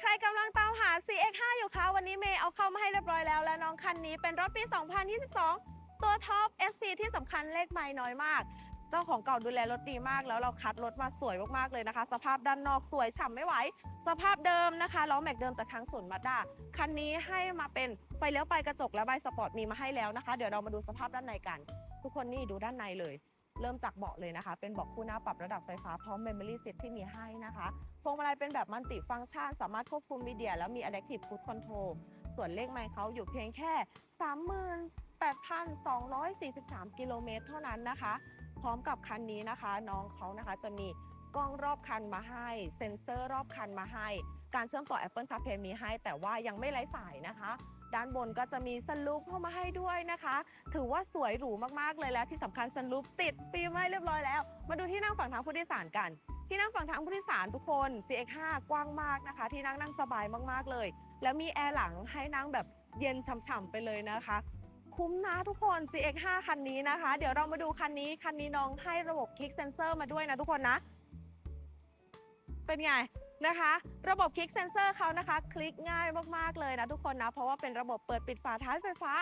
ใครกำลังตามหา CX5 อยู่คะวันนี้เมย์เอาเข้ามาให้เรียบร้อยแล้ว และน้องคันนี้เป็นรถปี 2022 ตัวท็อป SP ที่สำคัญเลขไม่น้อยมาก เจ้าของเก่าดูแลรถดีมาก แล้วเราคัดรถมาสวยมากๆเลยนะคะ สภาพด้านนอกสวยฉ่ำไม่ไหว สภาพเดิมนะคะล้อแม็กเดิมจากทางศูนย์มาด้าคันนี้ให้มาเป็นไฟเลี้ยวไปกระจกและใบสปอร์ตมีมาให้แล้วนะคะ เดี๋ยวเรามาดูสภาพด้านในกัน ทุกคนนี่ดูด้านในเลย เริ่มจากเบาะเลยนะคะ เป็นเบาะคู่หน้าปรับระดับไฟฟ้าพร้อมเมมโมรี่เซตที่มีให้นะคะพวงมาลัยเป็นแบบมัลติฟังก์ชัน สามารถควบคุมมีเดีย แล้วมี Adaptive Cruise Control ส่วนเลขไมล์เขาอยู่เพียงแค่ 38,243 กิโลเมตรเท่านั้นนะคะ พร้อมกับคันนี้นะคะ น้องเขานะคะจะมี กล้องรอบคันมาให้ เซ็นเซอร์รอบคันมาให้ การเชื่อมต่อ Apple CarPlay มีให้ แต่ว่ายังไม่ไร้สายนะคะ ด้านบนก็จะมีสลูปเข้ามาให้ด้วยนะคะ ถือว่าสวยหรูมากๆเลยแล้วที่สำคัญสลูปติดฟิล์มให้เรียบร้อยแล้ว มาดูที่นั่งฝั่งทางผู้โดยสารกัน ที่นั่งฝั่งทางผู้โดยสารทุกคน CX5 กว้างมากนะคะ ที่นั่งนั่งสบายมากๆเลย แล้วมีแอร์หลังให้นั่งแบบเย็นฉ่ำๆไปเลยนะคะคุ้มนะทุกคน CX5 คันนี้นะคะ เดี๋ยวเรามาดูคันนี้ คันนี้น้องให้ระบบคลิกเซนเซอร์มาด้วยนะทุกคนนะ เป็นไงนะคะ ระบบคลิกเซนเซอร์เขานะคะ คลิกง่ายมากๆเลยนะทุกคนนะ เพราะว่าเป็นระบบเปิดปิดฝาท้ายไฟฟ้า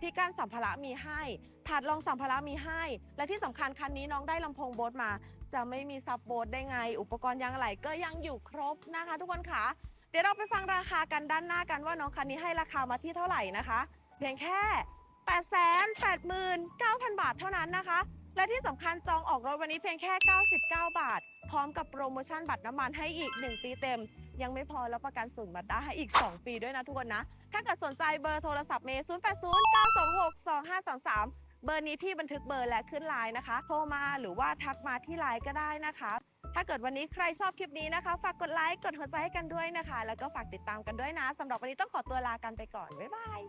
ที่กั้นสัมภาระมีให้ถาดรองสัมภาระมีให้ และที่สำคัญคันนี้น้องได้ลำโพงโบสมา จะไม่มีซับโบสได้ไง อุปกรณ์ยางอะไหล่ก็ยังอยู่ครบนะคะ ทุกคนค่ะเดี๋ยวเราไปฟังราคากันด้านหน้ากันว่าน้องคันนี้ให้ราคามาที่เท่าไหร่นะคะ เพียงแค่889,000 บาทเท่านั้นนะคะ และที่สำคัญจองออกรถวันนี้เพียงแค่ 99 บาท พร้อมกับโปรโมชั่นบัตรน้ำมันให้อีก 1 ปีเต็ม ยังไม่พอแล้วประกันศูนย์บัตรได้ให้อีก 2 ปีด้วยนะทุกคนนะ ถ้าเกิดสนใจเบอร์โทรศัพท์เมย์0809262533เบอร์นี้พี่บันทึกเบอร์และขึ้นไลน์นะคะ โทรมาหรือว่าทักมาที่ไลน์ก็ได้นะคะ ถ้าเกิดวันนี้ใครชอบคลิปนี้นะคะ ฝากกดไลค์ กดหัวใจให้กันด้วยนะคะ แล้วก็ฝากติดตามกันด้วยนะสำหรับวันนี้ต้องขอตัวลากันไปก่อน บ๊ายบาย